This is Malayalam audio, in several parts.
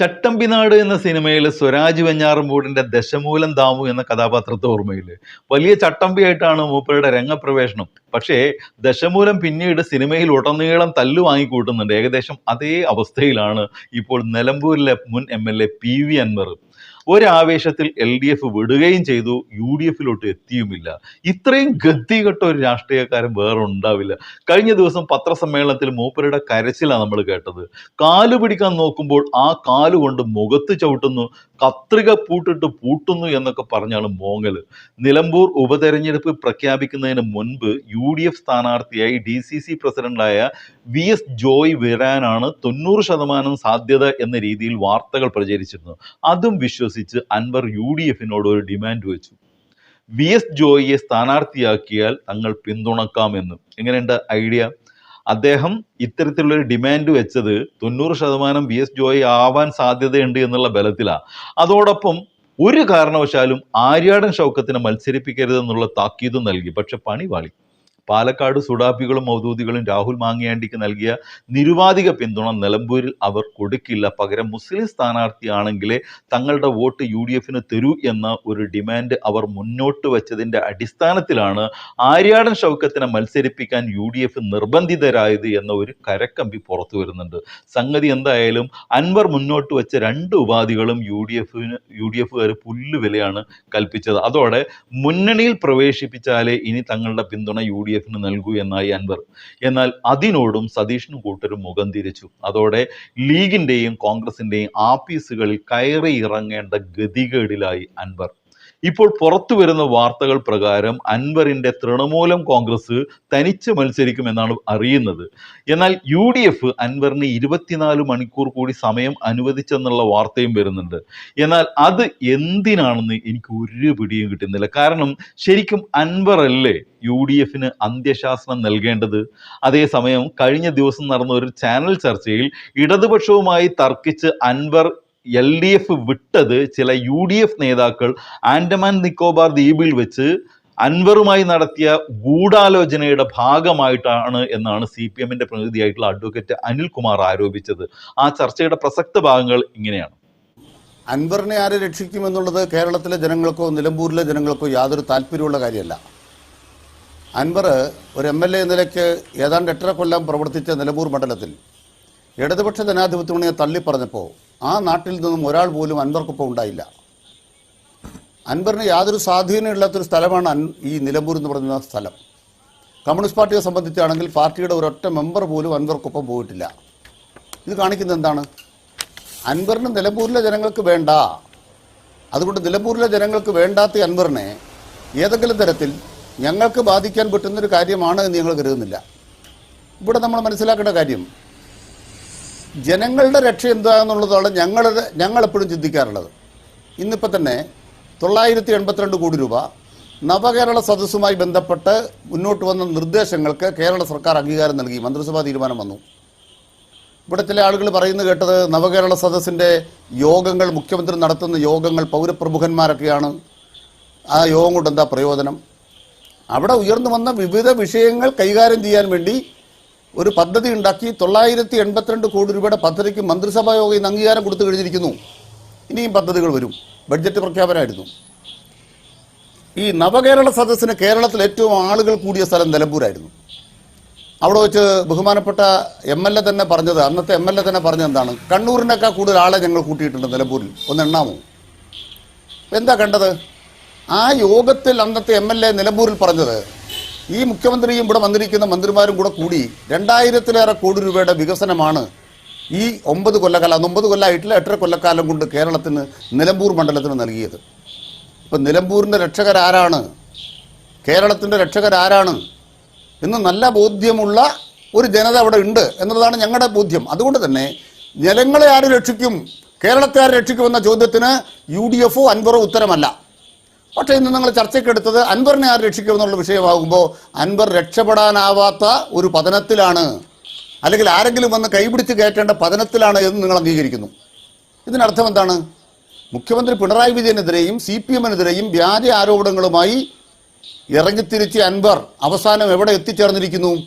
ചട്ടമ്പിനാട് എന്ന സിനിമയിൽ സ്വരാജ് വെഞ്ഞാറമൂടിന്റെ ദശമൂലം ദാമു എന്ന കഥാപാത്രത്തെ ഓർമ്മയിൽ വലിയ ചട്ടമ്പിയായിട്ടാണ് മൂപ്പരുടെ രംഗപ്രവേശനം. പക്ഷേ ദശമൂലം പിന്നീട് സിനിമയിൽ ഉടനീളം തല്ലു വാങ്ങിക്കൂട്ടുന്നുണ്ട്. ഏകദേശം അതേ അവസ്ഥയിലാണ് ഇപ്പോൾ നിലമ്പൂരിലെ മുൻ M L A P V Anwar. ഒരാവേശത്തിൽ L D F വിടുകയും ചെയ്തു യു ഡി എഫിലോട്ട് എത്തിയുമില്ല. ഇത്രയും ഗതികെട്ട ഒരു രാഷ്ട്രീയക്കാരൻ വേറെ ഉണ്ടാവില്ല. കഴിഞ്ഞ ദിവസം പത്രസമ്മേളനത്തിൽ മൂപ്പരുടെ കരച്ചിലാണ് നമ്മൾ കേട്ടത്. കാൽ പിടിക്കാൻ നോക്കുമ്പോൾ ആ കാലുകൊണ്ട് മുഖത്ത് ചവിട്ടുന്നു. കത്രിക പൂട്ടിട്ട് പൂട്ടുന്നു എന്നൊക്കെ പറഞ്ഞാണ് മോങ്ങൽ നിലമ്പൂർ ഉപതെരഞ്ഞെടുപ്പ് പ്രഖ്യാപിക്കുന്നതിന് മുൻപ് യു ഡി എഫ് സ്ഥാനാർത്ഥിയായി ഡി സി സി പ്രസിഡന്റായ വി എസ് ജോയ് വരാനാണ് തൊണ്ണൂറ് ശതമാനം സാധ്യത എന്ന രീതിയിൽ വാർത്തകൾ പ്രചരിച്ചിരുന്നു അതും വിശ്വസിച്ച് അൻവർ യു ഡി എഫിനോട് ഒരു ഡിമാൻഡ് വെച്ചു. വി എസ് ജോയിയെ സ്ഥാനാർത്ഥിയാക്കിയാൽ തങ്ങൾ പിന്തുണക്കാമെന്ന്. എങ്ങനെയുണ്ട് ഐഡിയ? അദ്ദേഹം ഇത്തരത്തിലുള്ളൊരു ഡിമാൻഡ് വെച്ചത് തൊണ്ണൂറ് ശതമാനം ബി എസ് ജോയി ആവാൻ സാധ്യതയുണ്ട് എന്നുള്ള ബലത്തിലാണ് അതോടൊപ്പം ഒരു കാരണവശാലും ആര്യാടൻ ഷൗക്കത്തിനെ മത്സരിപ്പിക്കരുതെന്നുള്ള താക്കീതും നൽകി. പക്ഷെ പണി പാളി പാലക്കാട് സുഡാപ്പികളും മൗദൂദികളും രാഹുൽ മാങ്ങിയാണ്ടിക്ക് നൽകിയ നിരുപാധിക പിന്തുണ നിലമ്പൂരിൽ അവർ കൊടുക്കില്ല. പകരം മുസ്ലിം സ്ഥാനാർത്ഥിയാണെങ്കിലേ തങ്ങളുടെ വോട്ട് യു ഡി എഫിന് തരൂ എന്ന ഒരു ഡിമാൻഡ് അവർ മുന്നോട്ട് വെച്ചതിന്റെ അടിസ്ഥാനത്തിലാണ് ആര്യാടൻ ഷൗക്കത്തിനെ മത്സരിപ്പിക്കാൻ യു ഡി എഫ് നിർബന്ധിതരായത് എന്ന ഒരു കരക്കമ്പി പുറത്തു വരുന്നുണ്ട്. സംഗതി എന്തായാലും അൻവർ മുന്നോട്ട് വെച്ച രണ്ട് ഉപാധികളും യു ഡി എഫിന് യു ഡി എഫുകാർ പുല്ലുവിലയാണ് കൽപ്പിച്ചത്. അതോടെ മുന്നണിയിൽ പ്രവേശിപ്പിച്ചാലേ ഇനി തങ്ങളുടെ പിന്തുണ യു ഡി എഫിന് നൽകൂ എന്നായി അൻവർ. എന്നാൽ അതിനോടും സതീഷിനും കൂട്ടരും മുഖം തിരിച്ചു. അതോടെ ലീഗിന്റെയും കോൺഗ്രസിന്റെയും ആപ്പീസുകളിൽ കയറി ഇറങ്ങേണ്ട ഗതികേടിലായി അൻവർ. ഇപ്പോൾ പുറത്തു വരുന്ന വാർത്തകൾ പ്രകാരം അൻവറിന്റെ തൃണമൂലം കോൺഗ്രസ് തനിച്ച് മത്സരിക്കുമെന്നാണ് അറിയുന്നത്. എന്നാൽ യു ഡി എഫ് അൻവറിന് ഇരുപത്തിനാല് മണിക്കൂർ കൂടി സമയം അനുവദിച്ചെന്നുള്ള വാർത്തയും വരുന്നുണ്ട്. എന്നാൽ അത് എന്തിനാണെന്ന് എനിക്ക് ഒരു പിടിയും കിട്ടുന്നില്ല. കാരണം ശരിക്കും അൻവർ അല്ലേ യു ഡി എഫിന് അന്ത്യശാസനം നൽകേണ്ടത്? അതേസമയം കഴിഞ്ഞ ദിവസം നടന്ന ഒരു ചാനൽ ചർച്ചയിൽ ഇടതുപക്ഷവുമായി തർക്കിച്ച് അൻവർ എൽ ഡി എഫ് വിട്ടത് ചില യു ഡി എഫ് നേതാക്കൾ ആൻഡമാൻ നിക്കോബാർ ദ്വീപിൽ വെച്ച് അൻവറുമായി നടത്തിയ ഗൂഢാലോചനയുടെ ഭാഗമായിട്ടാണ് എന്നാണ് സി പി എമ്മിന്റെ പ്രതിനിധിയായിട്ടുള്ള അഡ്വക്കേറ്റ് അനിൽകുമാർ ആരോപിച്ചത്. ആ ചർച്ചയുടെ പ്രസക്ത ഭാഗങ്ങൾ ഇങ്ങനെയാണ്. അൻവറിനെ ആരെ രക്ഷിക്കുമെന്നുള്ളത് കേരളത്തിലെ ജനങ്ങൾക്കോ നിലമ്പൂരിലെ ജനങ്ങൾക്കോ യാതൊരു താല്പര്യമുള്ള കാര്യമല്ല. അൻവർ ഒരു എം എൽ എ നിലയ്ക്ക് ഏതാണ്ട് എട്ടര കൊല്ലം പ്രവർത്തിച്ച നിലമ്പൂർ മണ്ഡലത്തിൽ ഇടതുപക്ഷ ജനാധിപത്യ മുന്നണിയെ തള്ളിപ്പറഞ്ഞപ്പോൾ ആ നാട്ടിൽ നിന്നും ഒരാൾ പോലും അൻവർക്കൊപ്പം ഉണ്ടായില്ല. അൻവറിന് യാതൊരു സ്വാധീനമില്ലാത്തൊരു സ്ഥലമാണ് ഈ നിലമ്പൂർ എന്ന് പറയുന്ന സ്ഥലം. കമ്മ്യൂണിസ്റ്റ് പാർട്ടിയെ സംബന്ധിച്ചാണെങ്കിൽ പാർട്ടിയുടെ ഒരൊറ്റ മെമ്പർ പോലും അൻവർക്കൊപ്പം പോയിട്ടില്ല. ഇത് കാണിക്കുന്നത് എന്താണ്? അൻവറിന് നിലമ്പൂരിലെ ജനങ്ങൾക്ക് വേണ്ട. അതുകൊണ്ട് നിലമ്പൂരിലെ ജനങ്ങൾക്ക് വേണ്ടാത്ത അൻവറിനെ ഏതെങ്കിലും തരത്തിൽ ഞങ്ങൾക്ക് ബാധിക്കാൻ പറ്റുന്നൊരു കാര്യമാണ് എന്ന് ഞങ്ങൾ കരുതുന്നില്ല. ഇവിടെ നമ്മൾ മനസ്സിലാക്കേണ്ട കാര്യം ജനങ്ങളുടെ രക്ഷ എന്താണെന്നുള്ളതാണ് ഞങ്ങളുടെ ഞങ്ങൾ എപ്പോഴും ചിന്തിക്കാറുള്ളത്. ഇന്നിപ്പോൾ തന്നെ തൊള്ളായിരത്തി എൺപത്തിരണ്ട് കോടി രൂപ നവകേരള സദസ്സുമായി ബന്ധപ്പെട്ട് മുന്നോട്ട് വന്ന നിർദ്ദേശങ്ങൾക്ക് കേരള സർക്കാർ അംഗീകാരം നൽകി. മന്ത്രിസഭാ തീരുമാനം വന്നു. ഇവിടെ ചില ആളുകൾ പറയുന്നത് കേട്ടത് നവകേരള സദസ്സിന്റെ യോഗങ്ങൾ മുഖ്യമന്ത്രി നടത്തുന്ന യോഗങ്ങൾ പൗരപ്രമുഖന്മാരൊക്കെയാണ്. ആ യോഗം കൊണ്ട് എന്താ പ്രയോജനം? അവിടെ ഉയർന്നു വന്ന വിവിധ വിഷയങ്ങൾ കൈകാര്യം ചെയ്യാൻ വേണ്ടി ഒരു പദ്ധതി ഉണ്ടാക്കി തൊള്ളായിരത്തി എൺപത്തിരണ്ട് കോടി രൂപയുടെ പദ്ധതിക്ക് മന്ത്രിസഭാ യോഗം ഇന്ന് അംഗീകാരം കൊടുത്തു കഴിഞ്ഞിരിക്കുന്നു. ഇനിയും പദ്ധതികൾ വരും. ബഡ്ജറ്റ് പ്രഖ്യാപനമായിരുന്നു. ഈ നവകേരള സദസ്സിന് കേരളത്തിൽ ഏറ്റവും ആളുകൾ കൂടിയ സ്ഥലം നിലമ്പൂരായിരുന്നു. അവിടെ വെച്ച് ബഹുമാനപ്പെട്ട എം എൽ എ തന്നെ പറഞ്ഞത് അന്നത്തെ എം എൽ എ തന്നെ പറഞ്ഞത് എന്താണ്? കണ്ണൂരിനേക്കാൾ കൂടുതൽ ആളെ ഞങ്ങൾ കൂട്ടിയിട്ടുണ്ട് നിലമ്പൂരിൽ. ഒന്ന് എണ്ണാമോ? എന്താ കണ്ടത്? ആ യോഗത്തിൽ അന്നത്തെ എം എൽ എ നിലമ്പൂരിൽ പറഞ്ഞത് ഈ മുഖ്യമന്ത്രിയും ഇവിടെ വന്നിരിക്കുന്ന മന്ത്രിമാരും കൂടെ കൂടി രണ്ടായിരത്തിലേറെ കോടി രൂപയുടെ വികസനമാണ് ഈ ഒമ്പത് കൊല്ലക്കാലം ഒമ്പത് കൊല്ലമായിട്ടില്ല എട്ടര കൊല്ലക്കാലം കൊണ്ട് കേരളത്തിന് നിലമ്പൂർ മണ്ഡലത്തിന് നൽകിയത്. ഇപ്പം നിലമ്പൂരിന്റെ രക്ഷകരാരാണ്? കേരളത്തിന്റെ രക്ഷകരാരാണ്? എന്ന് നല്ല ബോധ്യമുള്ള ഒരു ജനത അവിടെ ഉണ്ട് എന്നുള്ളതാണ് ഞങ്ങളുടെ ബോധ്യം. അതുകൊണ്ട് തന്നെ ജനങ്ങളെ ആര് രക്ഷിക്കും? കേരളത്തെ ആര് രക്ഷിക്കുമെന്ന ചോദ്യത്തിന് യു ഡി എഫോ അൻവറോ ഉത്തരമല്ല. പക്ഷേ ഇന്ന് നിങ്ങൾ ചർച്ചയ്ക്കെടുത്തത് അൻവറിനെ ആര് രക്ഷിക്കുമെന്നുള്ള വിഷയമാകുമ്പോൾ അൻവർ രക്ഷപ്പെടാനാവാത്ത ഒരു പതനത്തിലാണ്. അല്ലെങ്കിൽ ആരെങ്കിലും വന്ന് കൈപിടിച്ച് കയറ്റേണ്ട പതനത്തിലാണ് എന്ന് നിങ്ങൾ അംഗീകരിക്കുന്നു. ഇതിനർത്ഥം എന്താണ്? മുഖ്യമന്ത്രി പിണറായി വിജയനെതിരെയും സി പി എമ്മിനെതിരെയും വ്യാജ ആരോപണങ്ങളുമായി ഇറങ്ങിത്തിരിച്ച് അൻവർ അവസാനം എവിടെ എത്തിച്ചേർന്നിരിക്കുന്നു?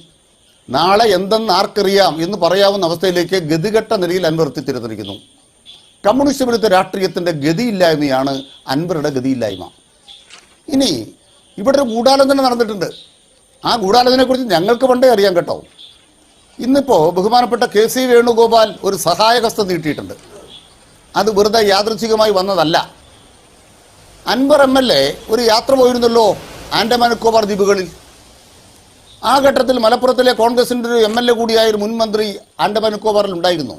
നാളെ എന്തെന്ന് ആർക്കറിയാം എന്ന് പറയാവുന്ന അവസ്ഥയിലേക്ക് ഗതികെട്ട നിലയിൽ അൻവർ എത്തിച്ചേർന്നിരിക്കുന്നു. കമ്മ്യൂണിസ്റ്റ് വിരുദ്ധ രാഷ്ട്രീയത്തിന്റെ ഗതിയില്ലായ്മയാണ് അൻവറുടെ ഗതിയില്ലായ്മ. ഇനി ഇവിടെ ഒരു ഗൂഢാലോചന നടന്നിട്ടുണ്ട്. ആ ഗൂഢാലോചനയെക്കുറിച്ച് ഞങ്ങൾക്ക് പണ്ടേ അറിയാം കേട്ടോ. ഇന്നിപ്പോൾ ബഹുമാനപ്പെട്ട കെ സി വേണുഗോപാൽ ഒരു സഹായകസ്ഥ നീട്ടിയിട്ടുണ്ട്. അത് വെറുതെ യാദൃച്ഛികമായി വന്നതല്ല. അൻവർ എം എൽ എ ഒരു യാത്ര പോയിരുന്നല്ലോ ആൻഡമാൻ നിക്കോബാർ ദ്വീപുകളിൽ. ആ ഘട്ടത്തിൽ മലപ്പുറത്തിലെ കോൺഗ്രസിന്റെ ഒരു എം എൽ എ കൂടിയായ ഒരു മുൻ മന്ത്രി ആൻഡമാൻ നിക്കോബാറിൽ ഉണ്ടായിരുന്നു.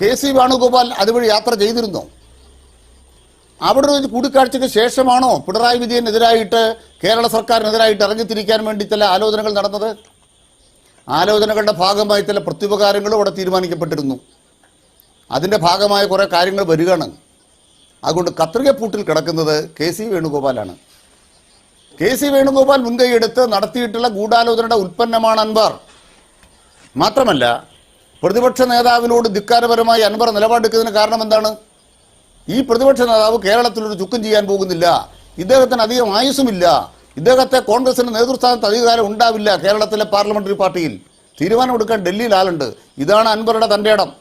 കെ സി വേണുഗോപാൽ അതുവഴി യാത്ര ചെയ്തിരുന്നു. അവിടെ ഒരു കൂടിക്കാഴ്ചയ്ക്ക് ശേഷമാണോ പിണറായി വിജയനെതിരായിട്ട് കേരള സർക്കാരിനെതിരായിട്ട് ഇറങ്ങിത്തിരിക്കാൻ വേണ്ടി ചില ആലോചനകൾ നടന്നത്? ആലോചനകളുടെ ഭാഗമായി ചില പ്രത്യുപകാരങ്ങളും അവിടെ തീരുമാനിക്കപ്പെട്ടിരുന്നു. അതിന്റെ ഭാഗമായ കുറേ കാര്യങ്ങൾ വരികയാണ്. അതുകൊണ്ട് കത്രികപ്പൂട്ടിൽ കിടക്കുന്നത് കെ സി വേണുഗോപാലാണ്. കെ സി വേണുഗോപാൽ മുൻകൈയെടുത്ത് നടത്തിയിട്ടുള്ള ഗൂഢാലോചനയുടെ ഉൽപ്പന്നമാണ് അൻവർ. മാത്രമല്ല പ്രതിപക്ഷ നേതാവിനോട് ധിക്കാരപരമായി അൻവർ നിലപാടെടുക്കുന്നതിന് കാരണം എന്താണ്? ഈ പ്രതിപക്ഷ നേതാവ് കേരളത്തിൽ ഒരു ചുക്കും ചെയ്യാൻ പോകുന്നില്ല. ഇദ്ദേഹത്തിന് അധികം ആയുസ്സുമില്ല. ഇദ്ദേഹത്തെ കോൺഗ്രസിന്റെ നേതൃസ്ഥാനത്ത് അധികാരം ഉണ്ടാവില്ല കേരളത്തിലെ പാർലമെന്ററി പാർട്ടിയിൽ. തീരുമാനമെടുക്കാൻ ഡൽഹിയിൽ ആളുണ്ട്. ഇതാണ് അൻവറുടെ തന്റെ ഇടം.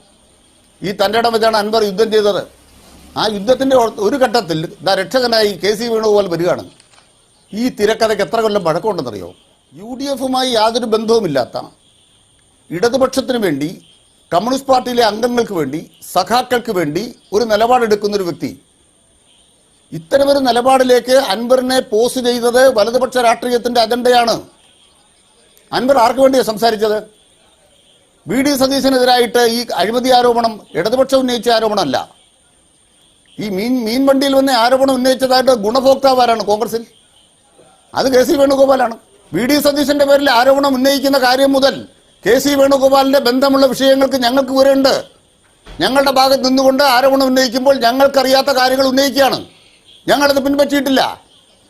ഈ തന്റെ ഇടം വെച്ചാണ് അൻവർ യുദ്ധം ചെയ്തത്. ആ യുദ്ധത്തിന്റെ ഒരു ഘട്ടത്തിൽ ഇതാ രക്ഷകനായി കെ സി വേണുഗോപാൽ വരികയാണ്. ഈ തിരക്കഥയ്ക്ക് എത്ര കൊല്ലം പഴക്കമുണ്ടെന്നറിയോ? യു ഡി എഫുമായി യാതൊരു ബന്ധവുമില്ലാത്ത ഇടതുപക്ഷത്തിന് വേണ്ടി കമ്മ്യൂണിസ്റ്റ് പാർട്ടിയിലെ അംഗങ്ങൾക്ക് വേണ്ടി സഖാക്കൾക്ക് വേണ്ടി ഒരു നിലപാടെടുക്കുന്ന ഒരു വ്യക്തി. ഇത്തരമൊരു നിലപാടിലേക്ക് അൻവറിനെ പോസ്റ്റ് ചെയ്തത് വലതുപക്ഷ രാഷ്ട്രീയത്തിന്റെ അജണ്ടയാണ്. അൻവർ ആർക്ക് വേണ്ടിയാണ് സംസാരിച്ചത്? വി ഡി സതീശനെതിരായിട്ട് ഈ അഴിമതി ആരോപണം ഇടതുപക്ഷം ഉന്നയിച്ച ആരോപണമല്ല. ഈ മീൻ മീൻ വണ്ടിയിൽ വന്ന ആരോപണം ഉന്നയിച്ചതായിട്ട് ഗുണഭോക്താവ് ആരാണ് കോൺഗ്രസിൽ. അത് കെ സി വേണുഗോപാലാണ്. വി ഡി സതീശന്റെ പേരിൽ ആരോപണം ഉന്നയിക്കുന്ന കാര്യം മുതൽ കെ സി വേണുഗോപാലിന്റെ ബന്ധമുള്ള വിഷയങ്ങൾക്ക് ഞങ്ങൾക്ക് വിവരമുണ്ട്. ഞങ്ങളുടെ ഭാഗത്ത് നിന്നുകൊണ്ട് ആരോപണം ഉന്നയിക്കുമ്പോൾ ഞങ്ങൾക്കറിയാത്ത കാര്യങ്ങൾ ഉന്നയിക്കുകയാണ്. ഞങ്ങളത് പിൻപറ്റിയിട്ടില്ല.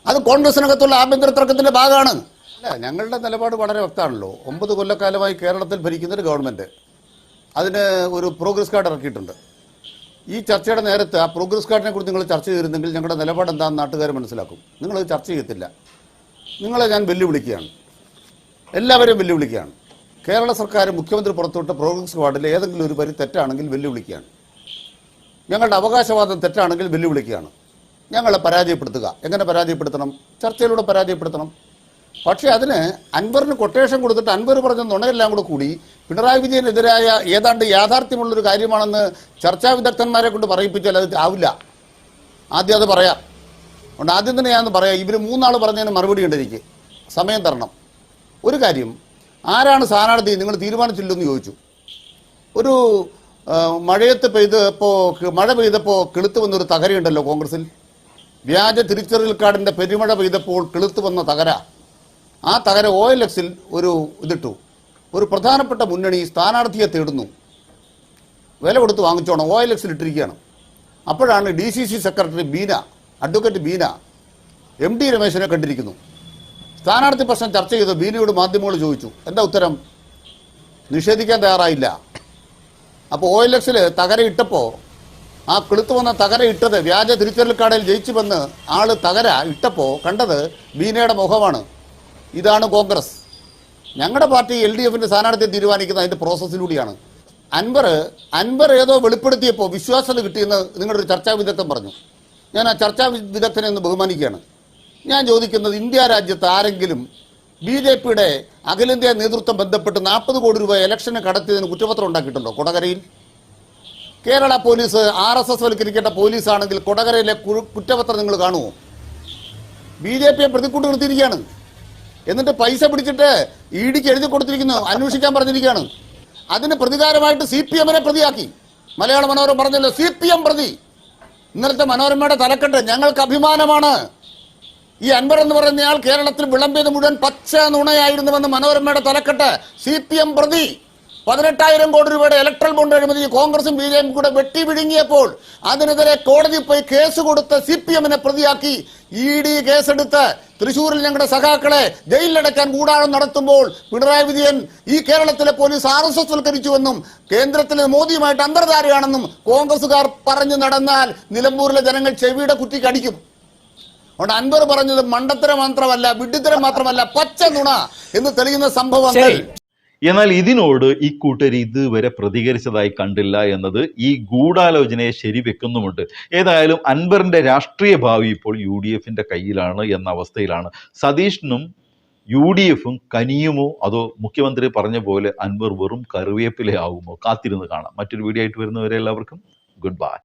അത് കോൺഗ്രസിനകത്തുള്ള ആഭ്യന്തര തർക്കത്തിന്റെ ഭാഗമാണ്. അല്ല ഞങ്ങളുടെ നിലപാട് വളരെ വ്യക്തമാണല്ലോ. ഒമ്പത് കൊല്ലക്കാലമായി കേരളത്തിൽ ഭരിക്കുന്ന ഒരു ഗവൺമെന്റ് അതിന് ഒരു പ്രോഗ്രസ് കാർഡ് ഇറക്കിയിട്ടുണ്ട്. ഈ ചർച്ചയുടെ നേരത്ത് ആ പ്രോഗ്രസ് കാർഡിനെ കുറിച്ച് നിങ്ങൾ ചർച്ച ചെയ്തിരുന്നെങ്കിൽ ഞങ്ങളുടെ നിലപാട് എന്താണെന്ന് നാട്ടുകാർ മനസ്സിലാക്കും. നിങ്ങളത് ചർച്ച ചെയ്യത്തില്ല. നിങ്ങളെ ഞാൻ വെല്ലുവിളിക്കുകയാണ്. എല്ലാവരെയും വെല്ലുവിളിക്കുകയാണ്. കേരള സർക്കാർ മുഖ്യമന്ത്രി പുറത്തുവിട്ട പ്രോഗ്രസ് വാർഡിൽ ഏതെങ്കിലും ഒരു പരി തെറ്റാണെങ്കിൽ വെല്ലുവിളിക്കുകയാണ്. ഞങ്ങളുടെ അവകാശവാദം തെറ്റാണെങ്കിൽ വെല്ലുവിളിക്കുകയാണ്. ഞങ്ങളെ പരാജയപ്പെടുത്തുക. എങ്ങനെ പരാജയപ്പെടുത്തണം? ചർച്ചയിലൂടെ പരാജയപ്പെടുത്തണം. പക്ഷേ അതിന് അൻവറിന് കൊട്ടേഷൻ കൊടുത്തിട്ട് അൻവർ പറഞ്ഞ നുണയെല്ലാം കൂടെ കൂടി പിണറായി വിജയനെതിരായ ഏതാണ്ട് യാഥാർത്ഥ്യമുള്ളൊരു കാര്യമാണെന്ന് ചർച്ചാ വിദഗ്ധന്മാരെ കൊണ്ട് പറയിപ്പിച്ചാൽ അത് ആവില്ല. ആദ്യം അത് പറയാം. അതുകൊണ്ട് ആദ്യം തന്നെ ഞാൻ പറയാം. ഇവർ മൂന്നാൾ പറഞ്ഞതിന് മറുപടി ഉണ്ട് സമയം തരണം. ഒരു കാര്യം ആരാണ് സ്ഥാനാർത്ഥി നിങ്ങൾ തീരുമാനിച്ചില്ലെന്ന് ചോദിച്ചു. ഒരു മഴയത്ത് പെയ്തപ്പോൾ മഴ പെയ്തപ്പോൾ കിളുത്ത് വന്നൊരു തകരയുണ്ടല്ലോ കോൺഗ്രസിൽ. വ്യാജ തിരിച്ചറിയൽ കാർഡിന്റെ പെരുമഴ പെയ്തപ്പോൾ കിളുത്ത് വന്ന തകര. ആ തകര ഒ എൽ എക്സിൽ ഒരു ഇതിട്ടു. ഒരു പ്രധാനപ്പെട്ട മുന്നണി സ്ഥാനാർത്ഥിയെ തേടുന്നു. വില കൊടുത്ത് വാങ്ങിച്ചോണം ഒ എൽ എക്സിൽ ഇട്ടിരിക്കുകയാണ്. അപ്പോഴാണ് D C C secretary Beena advocate Beena M D രമേശിനെ കണ്ടിരിക്കുന്നു. സ്ഥാനാർത്ഥി പ്രശ്നം ചർച്ച ചെയ്ത് ബീനയോട് മാധ്യമങ്ങൾ ചോദിച്ചു. എന്താ ഉത്തരം? നിഷേധിക്കാൻ തയ്യാറായില്ല. അപ്പോൾ ഒ എൽ എക്സിൽ തകര ഇട്ടപ്പോൾ ആ കിളുത്ത് വന്ന തകര ഇട്ടത് വ്യാജ തിരിച്ചറിൽക്കാടയിൽ കാർഡിൽ ജയിച്ചു വന്ന് ആൾ തകര ഇട്ടപ്പോൾ കണ്ടത് ബീനയുടെ മുഖമാണ്. ഇതാണ് കോൺഗ്രസ്. ഞങ്ങളുടെ പാർട്ടി എൽ ഡി എഫിന്റെ സ്ഥാനാർത്ഥിയെ തീരുമാനിക്കുന്ന അതിന്റെ പ്രോസസ്സിലൂടെയാണ്. അൻവർ അൻവർ ഏതോ വെളിപ്പെടുത്തിയപ്പോൾ വിശ്വാസത കിട്ടിയെന്ന് നിങ്ങളുടെ ഒരു ചർച്ചാ വിദഗ്ധൻ പറഞ്ഞു. ഞാൻ ആ ചർച്ചാ വിദഗ്ധനെ ഒന്ന് ബഹുമാനിക്കുകയാണ്. ഞാൻ ചോദിക്കുന്നത് ഇന്ത്യ രാജ്യത്ത് ആരെങ്കിലും ബി ജെ പിയുടെ അഖിലേന്ത്യാ നേതൃത്വം ബന്ധപ്പെട്ട് നാൽപ്പത് കോടി രൂപ ഇലക്ഷന് കടത്തിയതിന് കുറ്റപത്രം ഉണ്ടാക്കിയിട്ടുണ്ടോ കൊടകരയിൽ? Kerala police R S S വൽക്കരിക്കേണ്ട പോലീസാണെങ്കിൽ കൊടകരയിലെ കുറ്റപത്രം നിങ്ങൾ കാണുമോ? ബി ജെ പിയെ പ്രതിക്കൂട്ട് നിർത്തിയിരിക്കുകയാണ്. എന്നിട്ട് പൈസ പിടിച്ചിട്ട് ഇ ഡിക്ക് എഴുതി കൊടുത്തിരിക്കുന്നു അന്വേഷിക്കാൻ പറഞ്ഞിരിക്കുകയാണ്. അതിന് പ്രതികാരമായിട്ട് സി പി എമ്മിനെ പ്രതിയാക്കി. മലയാള മനോരമ പറഞ്ഞല്ലോ സി പി എം പ്രതി. ഇന്നലത്തെ മനോരമയുടെ തലക്കെട്ട് ഞങ്ങൾക്ക് അഭിമാനമാണ്. ഈ അൻവർ എന്ന് പറയുന്നയാൾ കേരളത്തിൽ വിളമ്പിയത് മുഴുവൻ പച്ച നുണയായിരുന്നുവെന്ന് മനോരമയുടെ തലക്കെട്ട് സി പി എം പ്രതി പതിനെട്ടായിരം കോടി രൂപയുടെ ഇലക്ട്രൽ ബോണ്ട് അഴിമതി കോൺഗ്രസും ബി ജെ പി കൂടെ വെട്ടി വിഴുങ്ങിയപ്പോൾ അതിനെതിരെ കോടതി പോയി കേസ് കൊടുത്ത് സി പി എമ്മിനെ പ്രതിയാക്കി ഇ ഡി കേസെടുത്ത് തൃശൂരിൽ ഞങ്ങളുടെ സഖാക്കളെ ജയിലിലടക്കാൻ കൂടാളം നടത്തുമ്പോൾ പിണറായി വിജയൻ ഈ കേരളത്തിലെ പോലീസ് ആർ എസ് എസ് വൽക്കരിച്ചുവെന്നും കേന്ദ്രത്തിലെ മോദിയുമായിട്ട് അന്തർധാരയാണെന്നും കോൺഗ്രസുകാർ പറഞ്ഞു നടന്നാൽ നിലമ്പൂരിലെ ജനങ്ങൾ ചെവിയുടെ കുറ്റിക്ക് അടിക്കും. അതുകൊണ്ട് അൻവർ പറഞ്ഞത് മണ്ടത്തരം മാത്രമല്ല വിഡ്ഢിത്തരം മാത്രമല്ല പച്ച നുണ എന്ന് തെളിയുന്ന സംഭവം എന്നാൽ ഇതിനോട് ഈ കൂട്ടർ ഇതുവരെ പ്രതികരിച്ചതായി കണ്ടില്ല എന്നത് ഈ ഗൂഢാലോചനയെ ശരിവെക്കുന്നുമുണ്ട്. ഏതായാലും അൻവറിന്റെ രാഷ്ട്രീയ ഭാവി ഇപ്പോൾ യു ഡി എഫിന്റെ കയ്യിലാണ് എന്ന അവസ്ഥയിലാണ്. സതീഷിനും യു ഡി എഫും കനിയുമോ? അതോ മുഖ്യമന്ത്രി പറഞ്ഞ പോലെ അൻവർ വെറും കറിവേപ്പിലയാകുമോ കാത്തിരുന്ന് കാണാം. മറ്റൊരു വീഡിയോ ആയിട്ട് വരുന്നവരെ എല്ലാവർക്കും ഗുഡ് ബൈ.